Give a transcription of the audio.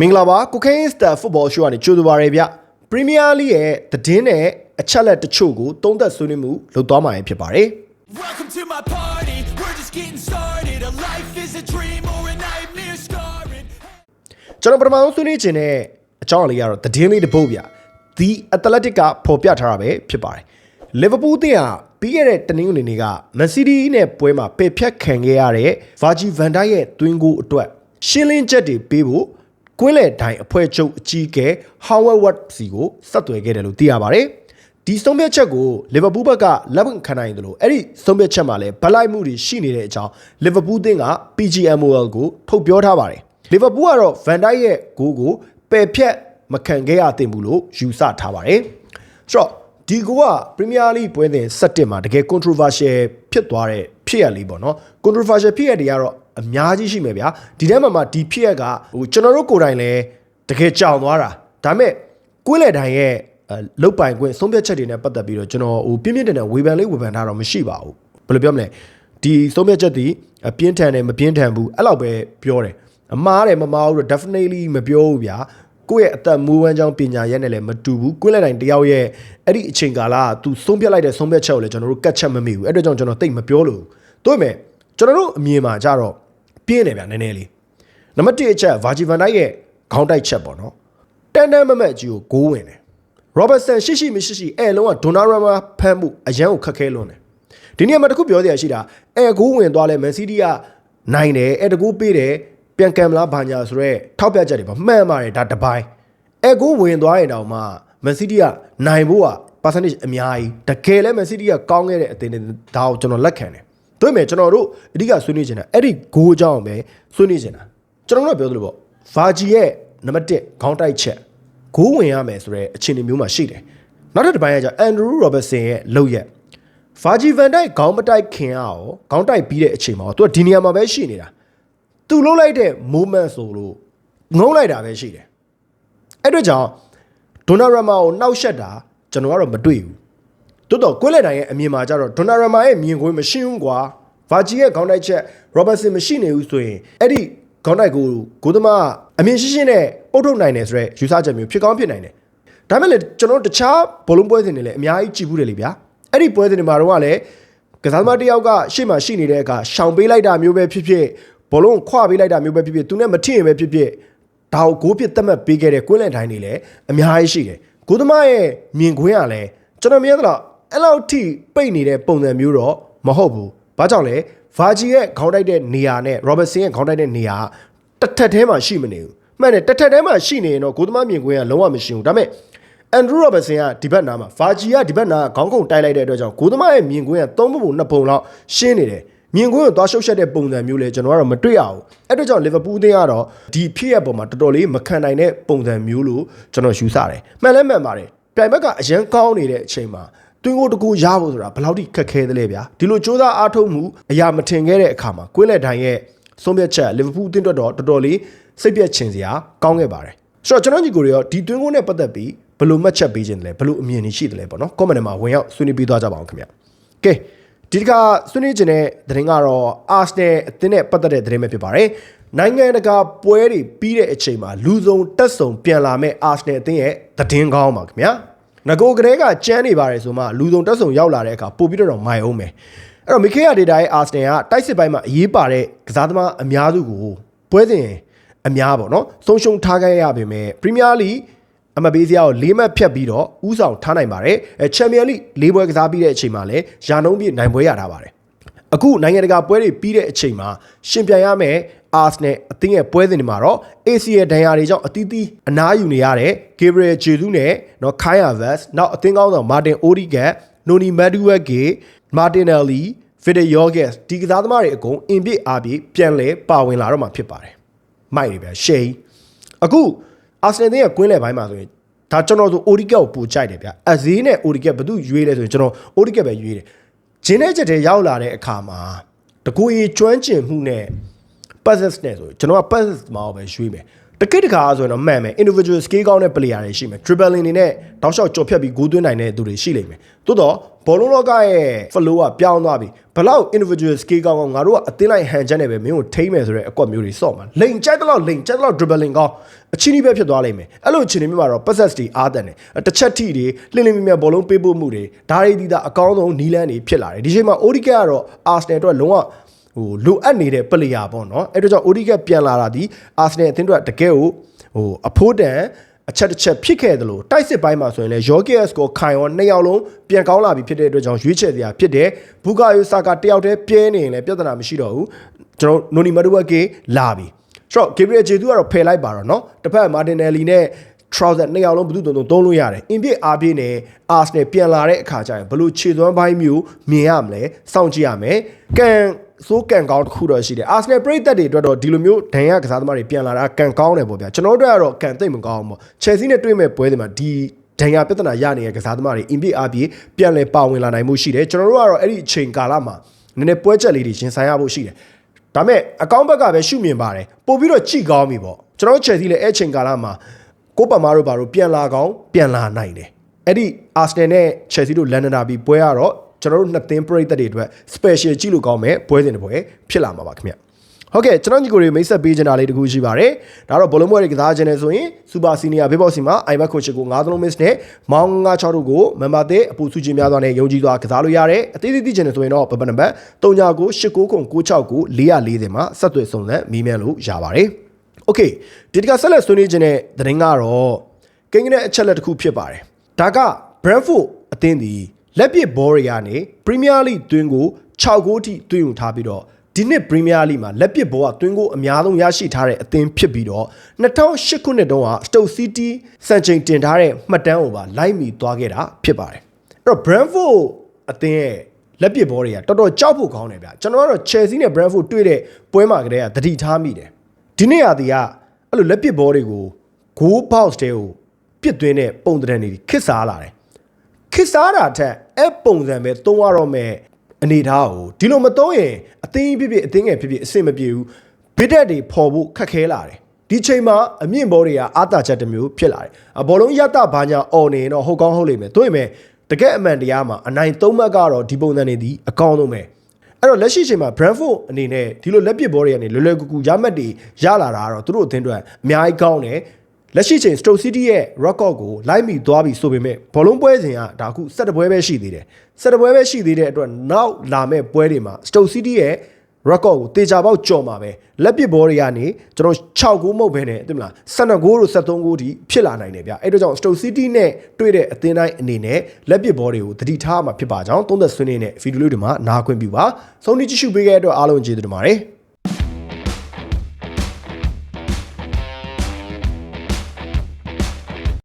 မင်္ဂလာပါကုခိန်းစတာဖုတ်ဘောရှိုးကနေကြိုဆိုပါရစေဗျပရီးမီးယားလိရဲ့သတင်းနဲ့အချက်လက်တချို့ကိုသုံးသပ်ဆွေးနွေးမှုလုပ်သွားမှာဖြစ်ပါတယ် Welcome to my party. We're just getting started. A life is a dream or a nightmare scarring. ကျွန်တော်ပထမဆုံးဆွေးနွေးခြင်းနဲ့အကြောင်းအလေးကတော့သတင်းလေးတစ်ပုဒ်ဗျ The Athletic ကဖော်ပြထားတာပဲဖြစ်ပါတယ် Liverpool အသင်းဟာပြီးခဲ့တဲ့တနင်္ဂနွေနေ့က Man City နဲ့ပွဲမှာပယ်ဖြတ်ခံခဲ့ရတဲ့ Virgil van Dijk ရဲ့သွင်းကိုအတွက်ရှင်းလင်းချက်တွေပေးဖို့ ကွင်းလယ်တိုင်အဖွဲ့ချုပ်အကြီးအကဲ Howard Ward စီကိုဆက်သွယ်ခဲ့တယ်လို့သိရပါတယ်ဒီဆုံးဖြတ်ချက်ကိုလီဗာပူးဘက်ကလက်ဝင်ခံနိုင်တယ်လို့အဲ့ဒီဆုံးဖြတ်ချက်မှာလည်းဗလိုက်မှုတွေရှိနေတဲ့အကြောင်းလီဗာပူးသင်းက PGMOL ကိုထုတ်ပြောထားပါတယ်လီဗာပူးကတော့ဗန်ဒိုက်ရဲ့ဂိုးကိုပယ်ဖြတ်မခံခဲ့ရသင့်ဘူးလို့ယူဆထားပါတယ်ဆိုတော့ဒီကိုကပရီးမီးယားလိပွဲစဉ်7မှာတကယ် controversial ဖြစ်သွားတဲ့ဖြစ်ရလေးပေါ့နော် controversial ဖြစ်ရတွေကတော့ အများကြီးရှိမယ်ဗျာဒီထဲမှာမှဒီဖြစ်ရကဟိုကျွန်တော်တို့ကိုယ်တိုင်လည်းတကယ်ကြောင်သွားတာဒါပေမဲ့ကွင်းလေတိုင်းရဲ့အဲလုတ်ပိုင်ခွင့်ဆုံးဖြတ်ချက်တွေနဲ့ပတ်သက်ပြီးတော့ကျွန်တော်ဟိုပြင်းပြင်းထန်ထန်ဝေဖန်လေးဝေဖန်ထားတော့မရှိပါဘူးဘယ်လိုပြောမလဲဒီဆုံးဖြတ်ချက်ဒီအပြင်းထန်တယ်မပြင်းထန်ဘူးအဲ့လောက်ပဲပြောတယ်အမားတယ်မမားဘူးတော့ definitely မပြောဘူးဗျာကိုယ့်ရဲ့အသက်မူဝမ်းကြောင်းပညာရက်နဲ့လည်းမတူဘူးကိုယ့်လက်တိုင်းတယောက်ရဲ့အဲ့ဒီအချိန်ကာလက तू ဆုံးဖြတ်လိုက်တဲ့ဆုံးဖြတ်ချက်ကိုလည်းကျွန်တော်တို့ကတ်ချက်မမိဘူးအဲ့အတွက်ကြောင့်ကျွန်တော်တိတ်မပြောလို့တို့ပေမဲ့ကျွန်တော်တို့အမြင်မှာကြတော့ ပြင်းတယ်ဗျာနည်းနည်းလေးနံပါတ်1အချက် Virgil van Dijk ရဲ့ခေါင်းတိုက်ချက်ပေါ့နော်တန်တန်မမတ်ကြီးကိုဂိုးဝင်တယ် Robertson ရှိရှိမရှိရှိအဲလုံးက Donnarumma ဖမ်းမှုအရန်ကိုခက်ခဲလွန်းတယ်ဒီနေ့မှာတခုပြောစရာရှိတာအဲဂိုးဝင်သွားလဲ Man City ကနိုင်တယ်အဲတကူပေးတယ်ပြန်ကံမလားဘာညာဆိုတော့ထောက်ပြချက်တွေပါမှန်ပါတယ်ဒါတပိုင်းအဲဂိုးဝင်သွားရင်တောင်မှ Man City ကနိုင်ဖို့က percentage အများကြီးတကယ်လဲ Man City ကကောင်းခဲ့တဲ့အသင်းတွေဒါကိုကျွန်တော်လက်ခံတယ် တွေ့မယ်ကျွန်တော်တို့အဓိကဆွေးနွေးချင်တာအဲ့ဒီဂိုးကြောင့်ပဲဆွေးနွေးချင်တာကျွန်တော်တို့ကပြောသလိုပေါ့ Virgil ရဲ့နံပါတ်1ခေါင်းတိုက်ချက်ဂိုးဝင်ရမယ်ဆိုတဲ့အခြေအနေမျိုးမှာရှိတယ်။နောက်တစ်တစ်ပိုင်းကကျအန်ဒရူးရောဘတ်ဆင်ရဲ့လုပ်ရက်ဖာဂျီဗန်ဒိုက်ခေါင်းမတိုက်ခင်အောင်ခေါင်းတိုက်ပြီးတဲ့အချိန်မှာသူကဒီနေရာမှာပဲရှိနေတာ။သူလှုပ်လိုက်တဲ့ moment ဆိုလို့ငုံလိုက်တာပဲရှိတယ်။အဲ့အတွက်ကြောင့်ဒိုနာရမာကိုနှောက်ယှက်တာကျွန်တော်ကတော့မတွေ့ဘူး။ တိုးတော့ကွဲလက်တိုင်းရဲ့အမြင်မှာကျတော့ဒိုနာရမာရဲ့မြင်ကွင်းမရှင်းဘူးကွာ။ဗာဂျီရဲ့ခေါင်းတိုက်ချက်ရောဘတ်ဆင်မရှိနေဘူးဆိုရင်အဲ့ဒီခေါင်းတိုက်ကိုဂိုးသမားအမြင်ရှင်းရှင်းနဲ့ပုတ်ထုတ်နိုင်တယ်ဆိုတော့ယူဆချက်မျိုးဖြစ်ကောင်းဖြစ်နိုင်တယ်။ဒါမဲ့လေကျွန်တော်တခြားဘောလုံးပွဲစဉ်တွေလည်းအများကြီးကြည့်ဘူးတယ်လေဗျာ။အဲ့ဒီပွဲစဉ်တွေမှာတော့ကလည်းကစားသမားတစ်ယောက်ကရှေ့မှာရှိနေတဲ့အခါရှောင်ပေးလိုက်တာမျိုးပဲဖြစ်ဖြစ်ဘောလုံးခွပေးလိုက်တာမျိုးပဲဖြစ်ဖြစ်သူနဲ့မထင်ရင်ပဲဖြစ်ဖြစ်ဒါကိုဂိုးဖြစ်သတ်မှတ်ပေးခဲ့တဲ့ကွင်းလန်တိုင်းတွေလည်းအများကြီးရှိတယ်။ဂိုးသမားရဲ့မြင်ကွင်းကလည်းကျွန်တော်မြင်ရတော့ အဲ့လောက်ထိပိတ်နေတဲ့ပုံစံမျိုးတော့မဟုတ်ဘူး။ဘာကြောင့်လဲဗာဂျီရဲ့ခေါင်းတိုက်တဲ့နေရာနဲ့ရောဘတ်ဆင်ရဲ့ခေါင်းတိုက်တဲ့နေရာတစ်ထက်ထဲမှာရှိမနေဘူး။မှန်တယ်တစ်ထက်ထဲမှာရှိနေရင်တော့ဂိုးသမားမြင်ကွင်းကလုံးဝမရှိဘူး။ဒါပေမဲ့အန်ဒရူရောဘတ်ဆင်ကဒီဘက်နားမှာဗာဂျီကဒီဘက်နားခေါင်းခုန်တိုက်လိုက်တဲ့အတွက်ကြောင့်ဂိုးသမားရဲ့မြင်ကွင်းကသုံးပုံနှစ်ပုံလောက်ရှင်းနေတယ်။မြင်ကွင်းကိုသွားရှုပ်ရှက်တဲ့ပုံစံမျိုးလဲကျွန်တော်ကတော့မတွေ့ရဘူး။အဲ့အတွက်ကြောင့်လီဗာပူးအသင်းကတော့ဒီဖြစ်ရပုံမှာတော်တော်လေးမခံနိုင်တဲ့ပုံစံမျိုးလို့ကျွန်တော်ယူဆတယ်။မှန်လဲမှန်ပါတယ်။ပြိုင်ဘက်ကအရန်ကောင်းနေတဲ့အချိန်မှာ တွင်းကိုတကူရဖို့ဆိုတာဘယ်လောက်ထိခက်ခဲသလဲဗျာဒီလိုစ조사အားထုတ်မှုအရာမထင်ခဲ့တဲ့အခါမှာကွင်းလက်တိုင်းရဲ့ဆုံးဖြတ်ချက်လီဗာပူးအသင်းအတွက်တော့တော်တော်လေးစိတ်ပြက်ချင်စရာကောင်းခဲ့ပါတယ်ဆိုတော့ကျွန်တော်ညီကိုတွေရောဒီတွင်းကိုနဲ့ပတ်သက်ပြီးဘယ်လိုမှတ်ချက်ပေးခြင်းလဲဘယ်လိုအမြင်တွေရှိတယ်လဲပေါ့နော် comment မှာဝင်ရောက်ဆွေးနွေးပေးသွားကြပါအောင်ခင်ဗျကဲဒီတစ်ခါဆွေးနွေးခြင်းတဲ့သတင်းကတော့ Arsenal အသင်းနဲ့ပတ်သက်တဲ့သတင်းပဲဖြစ်ပါတယ်နိုင်ငံတကာပွဲတွေပြီးတဲ့အချိန်မှာလူစုံတက်ဆုံပြန်လာမဲ့ Arsenal အသင်းရဲ့သတင်းကောင်းပါခင်ဗျာ ငကိုကလေးကကြမ်းနေပါတယ်ဆိုမှလူစုံတက်ဆုံရောက်လာတဲ့အခါပို့ပြီးတော့မိုင်အောင်မယ်အဲ့တော့မီခေယာဒေတာရဲ့ Arsenal ကတိုက်စစ်ပိုင်းမှာအရေးပါတဲ့ကစားသမားအများစုကိုပွဲစဉ်အများပေါ့နော်ဆုံးရှုံးထားခဲ့ရပေမဲ့ Premier League အမပေးစရာကို၄မှတ်ဖြတ်ပြီးတော့ဥဆောင်ထားနိုင်ပါတယ်အဲချန်ပီယံလိ၄ပွဲကစားပြီးတဲ့အချိန်မှာလည်းယာနှုံးပြည့်နိုင်ပွဲရထားပါတယ်အခုနိုင်ငံတကာပွဲတွေပြီးတဲ့အချိန်မှာရှင်ပြိုင်ရမယ့် Arsenal အသင်းရဲ့ပွဲစဉ်တွေမှာတော့ ACL ဒဏ်ရာတွေကြောင့်အသီးသီးအနားယူနေရတဲ့ Gabriel Jesus နဲ့နော် Kai Havertz နောက်အသင်းကောင်းဆောင် Martin Odegaard, Noni Madueke, Martinelli, Victor Jorges ဒီကစားသမားတွေအကုန်အင်ပြည့်အားပြည့်ပြန်လဲပါဝင်လာတော့မှာဖြစ်ပါတယ်။မိုက်တွေဗျာရှေးအခုအာဆင်နယ်ရဲ့ကွင်းလယ်ပိုင်းမှာဆိုရင်ဒါကျွန်တော်ဆိုအိုဒီကက်ကိုပို့ကြိုက်တယ်ဗျအဈေးနဲ့အိုဒီကက်ဘယ်သူရွေးလဲဆိုရင်ကျွန်တော်အိုဒီကက်ပဲရွေးတယ်ဂျင်းတဲ့ချက်တွေရောက်လာတဲ့အခါမှာတကူရီကျွမ်းကျင်မှုနဲ့ passes နဲ့ဆိုကျွန်တော်က passes မှာပဲရွေးမယ်တကိတ်တကာဆိုရင်တော့မှန်မယ် individual skill ကောင်းတဲ့ player တွေရှိမယ် dribbling နေနဲ့တောက်လျှောက်ကြော်ဖြတ်ပြီးဂိုးသွင်းနိုင်တဲ့သူတွေရှိလိမ့်မယ်သို့တော့ဘောလုံးလောကရဲ့ flow ကပြောင်းသွားပြီဘလောက် individual skill ကောင်းကောင်းငါတို့ကအသင်းလိုက်ဟန်ချက်နဲ့ပဲမင်းကိုထိမ့်မယ်ဆိုတဲ့အကွက်မျိုးတွေစော့မှာလိန်ကြိုက်တော့လိန်ကြိုက်တော့ dribbling ကောင်းအချင်းကြီးပဲဖြစ်သွားလိမ့်မယ်အဲ့လိုအချင်းကြီးမျိုးမှာတော့ possess တွေအားတန်တယ်တစ်ချက်ထိတွေလှင်းလင်းမြမြဘောလုံးပေးပို့မှုတွေဒါတွေဒီတာအကောင်းဆုံးနီးလန်းတွေဖြစ်လာတယ်ဒီချိန်မှာ ODK ကတော့ Arsenal အတွက်လုံးဝ ဟိုလိုအပ်နေတဲ့ player ပေါ့နော်အဲ့တော့ကြောင့် ODK ပြန်လာတာဒီ Arsenal အသင်းအတွက်တကယ်ကိုဟိုအဖိုးတန်အချက်တစ်ချက်ဖြစ်ခဲ့တယ်လို့တိုက်စစ်ပိုင်းမှာဆိုရင်လည်း Yorkes ကိုခိုင်ရောနှစ်ယောက်လုံးပြန်ကောင်းလာပြီဖြစ်တဲ့အတွက်ကြောင့်ရွေးချယ်စရာဖြစ်တယ်ဘူကာယိုဆာကာတယောက်တည်းပြဲနေရင်လည်းပြဿနာမရှိတော့ဘူးကျွန်တော်နိုနီမဒူဝက်ကေလာပြီဆိုတော့ Gabriel Jesus ကတော့ဖယ်လိုက်ပါတော့เนาะတစ်ဖက် Martinelli နဲ့ trouser နှစ်ယောက်လုံးဘယ်သူတုံတုံသုံးလို့ရတယ်အင်ပြစ်အားပြင်းနဲ့ Arsenal ပြန်လာတဲ့အခါကျရင်ဘလို့ခြေသွမ်းပိုင်းမျိုးမြင်ရမလဲစောင့်ကြည့်ရမယ်ကန် စိုးကန်ကောင်းတစ်ခုတော့ရှိတယ်အာဆနယ်ပရိသတ်တွေအတွက်တော့ဒီလိုမျိုးဒဏ်ရကစားသမားတွေပြန်လာတာကန်ကောင်းတယ်ပေါ့ဗျာကျွန်တော်တို့ကတော့ကန်သိမ့်မကောင်းဘူးပေါ့ချယ်ဆီနဲ့တွေ့မဲ့ပွဲတွေမှာဒီဒဏ်ရပြဿနာရနေတဲ့ကစားသမားတွေအင်ပြစ်အားပြပြန်လဲပါဝင်လာနိုင်မှုရှိတယ်ကျွန်တော်တို့ကတော့အဲ့ဒီအချိန်ကာလမှာနည်းနည်းပွဲချက်လေးတွေရင်ဆိုင်ရဖို့ရှိတယ်ဒါမဲ့အကောင့်ဘက်ကပဲရှုမြင်ပါတယ်ပို့ပြီးတော့ကြည်ကောင်းပြီပေါ့ကျွန်တော်တို့ချယ်ဆီလည်းအဲ့ချိန်ကာလမှာကိုပါမာတို့ဘာတို့ပြန်လာကောင်းပြန်လာနိုင်တယ်အဲ့ဒီအာဆနယ်နဲ့ Chelsea တို့လန်ဒန်ဒါဘီပွဲကတော့ ကျွန်တော်တို့နှစ်သင်းပရိသတ်တွေအတွက် special ကြည့်လို့ကောင်းမဲ့ပွဲစဉ်တစ်ပွဲဖြစ်လာမှာပါခင်ဗျဟုတ်ကဲ့ကျွန်တော်ညီကိုတွေမိတ်ဆက်ပေးချင်တာလေးတခုရှိပါတယ်။ဒါတော့ဘလုံးပွဲတွေကစားချင်တယ်ဆိုရင် Super Senior Big Box စီမှာ iMac ကိုချစ်ကို9သလုံး miss နဲ့မောင်း96တို့ကို member သစ်အပူစုချင်းများစွာနဲ့ယုံကြည်စွာကစားလို့ရတယ်။အသေးသေးသိချင်တယ်ဆိုရင်တော့ဘဘနံပါတ်3996969440မှာဆက်သွယ်ဆောင်လက်မေးမြန်းလို့ရပါတယ်။ Okay ဒီတစ်ခါဆက်လက်ဆွေးနွေးခြင်းတဲ့သတင်းကတော့ကိန်းကနက်အချက်လက်တစ်ခုဖြစ်ပါတယ်။ဒါက Brentford အသင်းသည် လက်ပစ်ဘောတွေကနေ Premier League တွင်းကို6ဂိုးထိတွင်းယူထားပြီးတော့ဒီနှစ် Premier League မှာလက်ပစ်ဘောကတွင်းကိုအများဆုံးရရှိထားတဲ့အသင်းဖြစ်ပြီးတော့2008ခုနှစ်တုန်းက Stoke City စံချိန်တင်ထားတဲ့မှတ်တမ်းကိုပါလိုက်မီသွားခဲ့တာဖြစ်ပါတယ်အဲ့တော့ Brentford အသင်းရဲ့လက်ပစ်ဘောတွေကတော်တော်ကြောက်ဖို့ကောင်းတယ်ဗျကျွန်တော်ကတော့ Chelsea နဲ့ Brentford တွေ့တဲ့ပွဲမှာကတည်းကသတိထားမိတယ်ဒီနေ့ရာဒီကအဲ့လိုလက်ပစ်ဘောတွေကို goal box တွေကိုပြစ်သွင်းတဲ့ပုံသဏ္ဍာန်တွေခစ်စားလာတယ်ခစ်စားတာထက် အဲ့ပုံစံပဲသုံးရတော့မဲ့အနေထားကိုဒီလိုမသုံးရင်အသိဖြစ်ဖြစ်အသိငယ်ဖြစ်ဖြစ်အဆင်မပြေဘူးဘစ်တက်တွေပေါ်ဖို့ခက်ခဲလာတယ်ဒီချိန်မှာအမြင့်ဘောတွေကအာတာချက်တစ်မျိုးဖြစ်လာတယ်အဘောလုံးရတဘာညာအော်နေရင်တော့ဟုတ်ကောင်းဟုတ်လိမ့်မယ်တို့ရင်မဲ့တကယ်အမှန်တရားမှာအနိုင်သုံးမှတ်ကတော့ဒီပုံစံနေသည်အကောင်းဆုံးပဲအဲ့တော့လက်ရှိချိန်မှာ Brentford အနေနဲ့ဒီလိုလက်ပစ်ဘောတွေကနေလွယ်လွယ်ကူကူရမှတ်တွေရလာတာကတော့သူတို့အသင်းအတွက်အများကြီးကောင်းတယ် လက်ရှိချိန် Stoke City ရဲ့ record ကိုလိုက်မိသွားပြီဆိုပေမဲ့ဘောလုံးပွဲစဉ်ကဒါအခု7ပွဲပဲရှိသေးတယ်7ပွဲပဲရှိသေးတဲ့အတွက်နောက်လာမဲ့ပွဲတွေမှာ Stoke City ရဲ့ record ကိုတေချာပေါက်ကြော်မှာပဲလက်ပစ်ဘောတွေကနေကျွန်တော်6ဂိုးမဟုတ်ဘဲနဲ့သိမလား12ဂိုးတို့73ဂိုးထိဖြစ်လာနိုင်တယ်ဗျအဲ့တော့ကြောင့် Stoke City နဲ့တွေ့တဲ့အသင်းတိုင်းအနေနဲ့လက်ပစ်ဘောတွေကိုတတိထားမှာဖြစ်ပါကြောင်းသုံးသက်ဆွေးနွေးတဲ့ဗီဒီယိုလေးတွေမှာနားခွင့်ပြုပါဆုံးဖြတ်ကြည့်ရှုပေးခဲ့တဲ့အတွက်အားလုံးကျေးဇူးတင်ပါတယ်